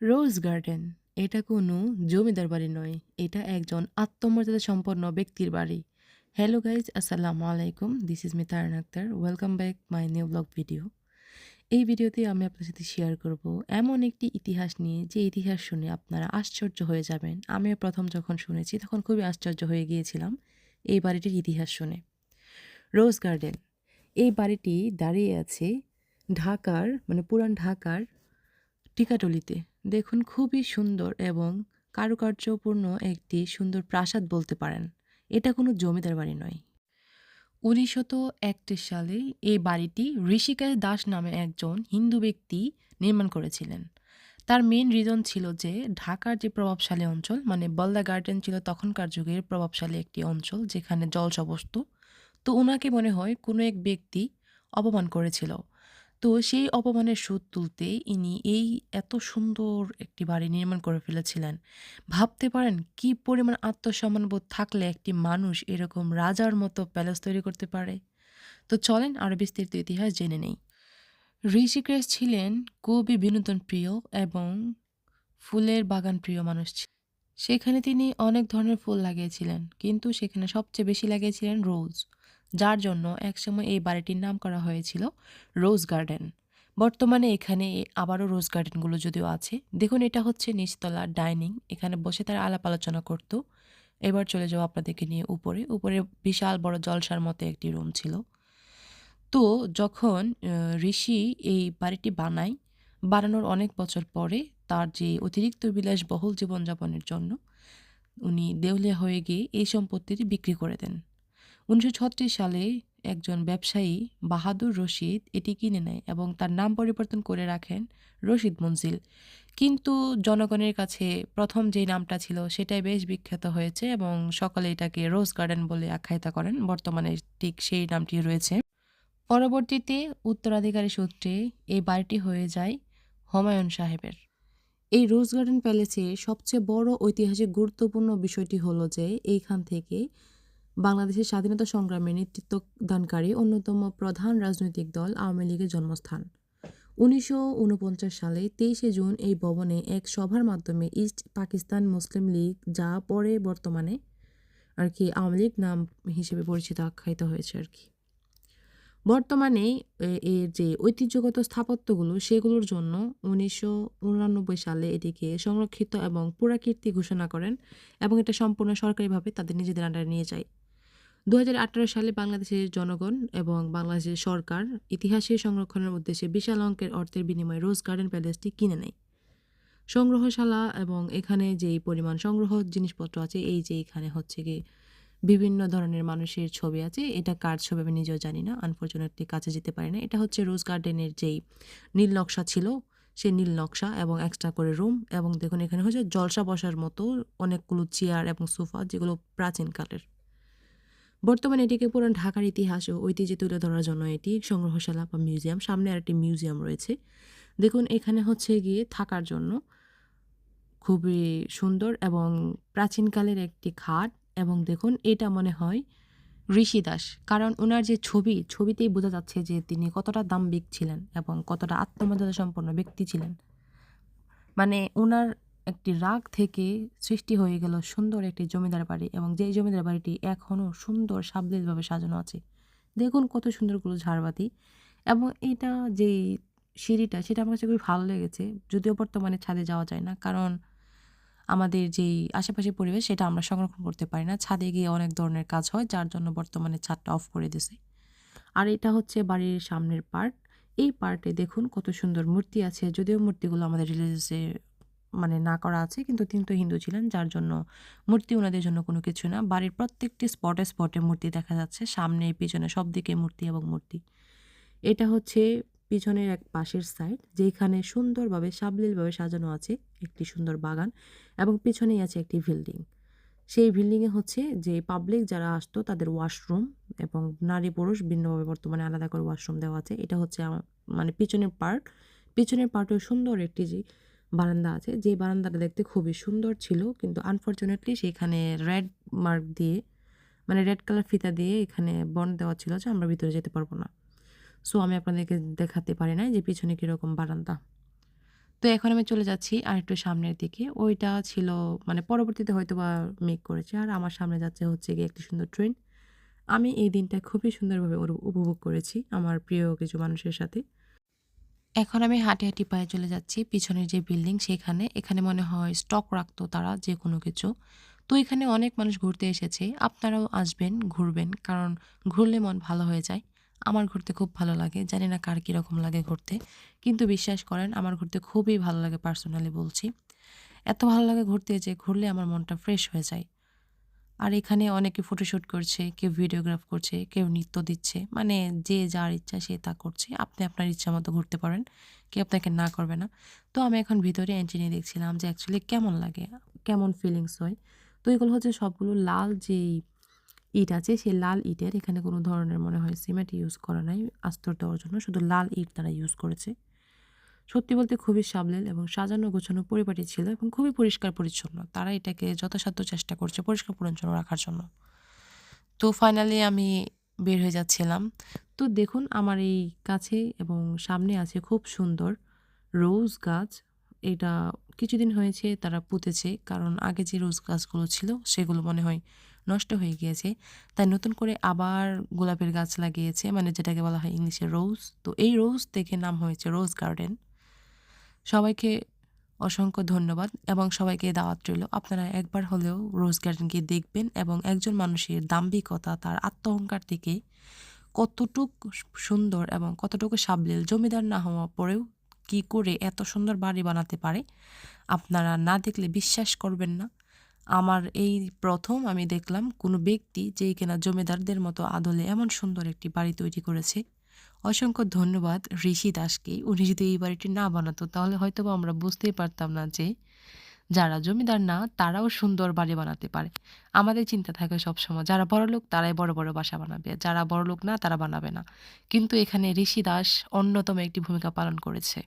রোজ garden এটা কোনো জমিদার বাড়ি নয়, এটা একজন আত্মমর্যাদা সম্পন্ন ব্যক্তির বাড়ি। হ্যালো গাইজ আসসালামু আলাইকুম this is me Taran Akter welcome back my new blog video এই ভিডিওতে আমি আপনার সাথে শেয়ার করব এমন একটি ইতিহাস নিয়ে, যে ইতিহাস শুনে আপনারা আশ্চর্য হয়ে যাবেন। আমিও প্রথম যখন শুনেছি, তখন খুবই আশ্চর্য হয়ে গিয়েছিলাম এই বাড়িটির ইতিহাস শুনে। রোজ গার্ডেন এই বাড়িটি দাঁড়িয়ে আছে ঢাকার মানে পুরান ঢাকার টিকাটলিতে। দেখুন, খুবই সুন্দর এবং কারুকার্যপূর্ণ একটি সুন্দর প্রাসাদ বলতে পারেন। এটা কোনো জমিদার বাড়ি নয়। উনিশশত একত্রিশ সালে এই বাড়িটি ঋষিকেশ দাস নামে একজন হিন্দু ব্যক্তি নির্মাণ করেছিলেন। তার মেন রিজন ছিল যে ঢাকার যে প্রভাবশালী অঞ্চল মানে বলদা গার্ডেন ছিল তখনকার যুগের প্রভাবশালী একটি অঞ্চল যেখানে জলসা বসতো তো ওনাকে মনে হয় কোনো এক ব্যক্তি অপমান করেছিল। তো সেই অপমানের সুদ তুলতে ইনি এই এত সুন্দর একটি বাড়ি নির্মাণ করে ফেলেছিলেন। ভাবতে পারেন কি পরিমাণ আত্মসম্মানবোধ থাকলে একটি মানুষ এরকম রাজার মতো প্যালেস তৈরি করতে পারে? তো চলেন আরও বিস্তারিত ইতিহাস জেনে নেই। ঋষিকেশ ছিলেন খুবই বিনোদন প্রিয় এবং ফুলের বাগান প্রিয় মানুষ সেখানে তিনি অনেক ধরনের ফুল লাগিয়েছিলেন, কিন্তু সেখানে সবচেয়ে বেশি লাগিয়েছিলেন রোজ। যার জন্য একসময় এই বাড়িটির নাম করা হয়েছিল রোজ গার্ডেন। বর্তমানে এখানে আবারও রোজ গার্ডেনগুলো যদিও আছে। দেখুন, এটা হচ্ছে নিচতলা ডাইনিং। এখানে বসে তারা আলাপ আলোচনা করত। এবার চলে যাও আপনাদেরকে নিয়ে উপরে। উপরে বিশাল বড় জলসার মতো একটি রুম ছিল। তো যখন ঋষি এই বাড়িটি বানায়, বানানোর অনেক বছর পরে তার যে অতিরিক্ত বিলাসবহুল জীবনযাপনের জন্য উনি দেউলিয়া হয়ে গিয়ে এই সম্পত্তিটি বিক্রি করে দেন। উনিশশো ছত্রিশ সালে একজন ব্যবসায়ী বাহাদুর রশিদ এটি কিনে নেয় এবং তার নাম পরিবর্তন করে রাখেন রশিদ মঞ্জিল। কিন্তু জনগণের কাছে প্রথম যে নামটা ছিল সেটাই বেশ বিখ্যাত হয়েছে এবং সকলে এটাকে রোজ গার্ডেন বলে আখ্যায়িত করেন। বর্তমানে ঠিক সেই নামটি রয়েছে। পরবর্তীতে উত্তরাধিকারী সূত্রে এই বাড়িটি হয়ে যায় হুমায়ুন সাহেবের। এই রোজ গার্ডেন প্যালেসে সবচেয়ে বড় ঐতিহাসিক গুরুত্বপূর্ণ বিষয়টি হলো যে এইখান থেকে বাংলাদেশের স্বাধীনতা সংগ্রামে নেতৃত্ব দানকারী অন্যতম প্রধান রাজনৈতিক দল আওয়ামী লীগের জন্মস্থান। উনিশশো উনপঞ্চাশ সালে তেইশে জুন এই ভবনে এক সভার মাধ্যমে ইস্ট পাকিস্তান মুসলিম লীগ যা পরে বর্তমানে আর কি আওয়ামী লীগ নাম হিসেবে পরিচিত আখ্যায়িত হয়েছে আর কি। বর্তমানে এর যে ঐতিহ্যগত স্থাপত্যগুলো সেগুলোর জন্য উনিশশো সালে এটিকে সংরক্ষিত এবং পুরাকীর্তি ঘোষণা করেন এবং এটা সম্পূর্ণ সরকারিভাবে তাদের নিজেদের আন্ডারে নিয়ে যায়। দু হাজার আঠেরো সালে বাংলাদেশের জনগণ এবং বাংলাদেশের সরকার ইতিহাসের সংরক্ষণের উদ্দেশ্যে বিশাল অঙ্কের অর্থের বিনিময়ে রোজ গার্ডেন প্যালেসটি কিনে নেয়। সংগ্রহশালা এবং এখানে যেই পরিমাণ সংগ্রহ জিনিসপত্র আছে, এই যে এখানে হচ্ছে কি বিভিন্ন ধরনের মানুষের ছবি আছে, এটা কার ছবি আমি নিজেও জানি না আনফর্চুনেটলি কাছে যেতে পারি না। এটা হচ্ছে রোজ গার্ডেনের যেই নীল নকশা ছিল সেই নীল নকশা এবং এক্সট্রা করে রুম এবং দেখুন এখানে হচ্ছে জলসা বসার মতো অনেকগুলো চেয়ার এবং সোফা যেগুলো প্রাচীনকালের বর্তমানে এটিকে পুরান ঢাকার ইতিহাস ও ঐতিহ্য তুলে ধরার জন্য এটি সংগ্রহশালা বা মিউজিয়াম। সামনে আর একটি মিউজিয়াম রয়েছে। দেখুন, এখানে হচ্ছে গিয়ে থাকার জন্য খুবই সুন্দর এবং প্রাচীনকালের একটি খাট এবং দেখুন, এটা মনে হয় ঋষি দাস কারণ ওনার যে ছবি, ছবিতেই বোঝা যাচ্ছে যে তিনি কতটা দাম্ভিক ছিলেন এবং কতটা আত্মমর্যাদা সম্পন্ন ব্যক্তি ছিলেন। মানে ওনার একটি রাগ থেকে সৃষ্টি হয়ে গেল সুন্দর একটি জমিদার বাড়ি এবং যেই জমিদার বাড়িটি এখনও সুন্দর সাবলীলভাবে সাজানো আছে। দেখুন কত সুন্দরগুলো ঝাড়বাতি এবং এটা যেই সিঁড়িটা, সেটা আমার কাছে খুবই ভালো লেগেছে। যদিও বর্তমানে ছাদে যাওয়া যায় না, কারণ আমাদের যেই আশেপাশে পরিবেশ, সেটা আমরা সংরক্ষণ করতে পারি না। ছাদে গিয়ে অনেক ধরনের কাজ হয়, যার জন্য বর্তমানে ছাদটা অফ করে দিছে আর এটা হচ্ছে বাড়ির সামনের পার্ট এই পার্টে দেখুন কত সুন্দর মূর্তি আছে। যদিও মূর্তিগুলো আমাদের রিলিজিয়াসে মানে না করা আছে। কিন্তু তিনি তো হিন্দু ছিলেন, যার জন্য মূর্তি ওনাদের জন্য কোনো কিছু না। বাড়ির প্রত্যেকটি স্পটে স্পটে মূর্তি দেখা যাচ্ছে, সামনে, পিছনে, সব দিকে মূর্তি এবং মূর্তি। এটা হচ্ছে পিছনের এক পাশের সাইড যেখানে সুন্দরভাবে, সাবলীলভাবে সাজানো আছে একটি সুন্দর বাগান এবং পিছনেই আছে একটি বিল্ডিং সেই বিল্ডিংয়ে হচ্ছে যে পাবলিক যারা আসতো, তাদের ওয়াশরুম এবং নারী পুরুষ ভিন্নভাবে বর্তমানে আলাদা করে ওয়াশরুম দেওয়া আছে। এটা হচ্ছে মানে পিছনের পার্ট পিছনের পার্টেও সুন্দর একটি যে বারান্দা আছে যে বারান্দাটা দেখতে খুবই সুন্দর ছিল, কিন্তু আনফর্চুনেটলি সেখানে রেড মার্ক দিয়ে মানে রেড কালার ফিতা দিয়ে এখানে বন্ড দেওয়া ছিল যে আমরা ভিতরে যেতে পারব না সো আমি আপনাদেরকে দেখাতে পারি না যে পিছনে কীরকম বারান্দা তো এখন আমি চলে যাচ্ছি আরেকটু সামনের দিকে। ওইটা ছিল মানে পরবর্তীতে হয়তো বা মেক করেছে। আর আমার সামনে যাচ্ছে হচ্ছে গিয়ে একটি সুন্দর ট্রেন। আমি এই দিনটা খুবই সুন্দরভাবে উপভোগ করেছি আমার প্রিয় কিছু মানুষের সাথে। এখন আমি হাঁটি, হাঁটি পায়ে চলে যাচ্ছি পিছনের যে বিল্ডিং সেখানে। এখানে মনে হয় স্টক রাখতো তারা যে কোনো কিছু। তো এখানে অনেক মানুষ ঘুরতে এসেছে। আপনারাও আসবেন, ঘুরবেন। কারণ ঘুরলে মন ভালো হয়ে যায়। আমার ঘুরতে খুব ভালো লাগে। জানি না কার কীরকম লাগে ঘুরতে। কিন্তু বিশ্বাস করেন আমার ঘুরতে খুবই ভালো লাগে পার্সোনালি বলছি। এত ভালো লাগে ঘুরতে যে ঘুরলে আমার মনটা ফ্রেশ হয়ে যায়। আর এখানে অনেকে ফটোশ্যুট করছে, কেউ ভিডিওগ্রাফ করছে, কেউ নৃত্য দিচ্ছে। মানে যে যার ইচ্ছা সে তা করছে। আপনি আপনার ইচ্ছা মতো ঘুরতে পারেন। কেউ আপনাকে না করবে না। তো আমি এখন ভিতরে এন্ট্রি নিয়ে দেখছিলাম যে অ্যাকচুয়ালি কেমন লাগে, কেমন ফিলিংস হয়। তো এগুলো হচ্ছে সবগুলো লাল যেই ইট আছে সেই লাল ইটের এখানে কোনো ধরনের মনে হয় সিমেন্ট ইউজ করা নাই আস্তর দেওয়ার জন্য শুধু লাল ইট তারা ইউজ করেছে। সত্যি বলতে খুবই সাবলীল এবং সাজানো গোছানো পরিপাটি ছিল এবং খুবই পরিষ্কার পরিচ্ছন্ন। তারা এটাকে যথাসাধ্য চেষ্টা করছে পরিষ্কার পরিচ্ছন্ন রাখার জন্য। তো ফাইনালি আমি বের হয়ে যাচ্ছিলাম। তো দেখুন আমার এই কাছে এবং সামনে আছে খুব সুন্দর রোজ গাছ। এটা কিছুদিন হয়েছে তারা পুঁতেছে। কারণ আগে যে রোজ গাছগুলো ছিল সেগুলো মনে হয় নষ্ট হয়ে গিয়েছে। তাই নতুন করে আবার গোলাপের গাছ লাগিয়েছে মানে যেটাকে বলা হয় ইংলিশে রোজ। তো এই রোজ থেকে নাম হয়েছে রোজ গার্ডেন। সবাইকে অসংখ্য ধন্যবাদ এবং সবাইকে দাওয়াত রইল। আপনারা একবার হলেও রোজ গার্ডেন গিয়ে দেখবেন এবং একজন মানুষের দাম্ভিকতা, তার আত্মঅহংকার থেকে কতটুক সুন্দর এবং কতটুকু সাবলীল, জমিদার না হওয়া পরেও কি করে এত সুন্দর বাড়ি বানাতে পারে, আপনারা না দেখলে বিশ্বাস করবেন না। আমার এই প্রথম আমি দেখলাম কোনো ব্যক্তি যেই কিনা জমিদারদের মতো আদলে এমন সুন্দর একটি বাড়ি তৈরি করেছে। অসংখ্য ধন্যবাদ ঋষি দাসকে। উনি যদি এই বাড়িটি না বানাতো তাহলে হয়তো আমরা বুঝতেই পারতাম না যে যারা জমিদার না তারাও সুন্দর বাড়ি বানাতে পারে। আমাদের চিন্তা থাকে সবসময় যারা বড় লোক তারাই বড়, বড় বাসা বানাবে। যারা বড় লোক না তারা বানাবে না। কিন্তু এখানে ঋষি দাস অন্যতম একটি ভূমিকা পালন করেছে।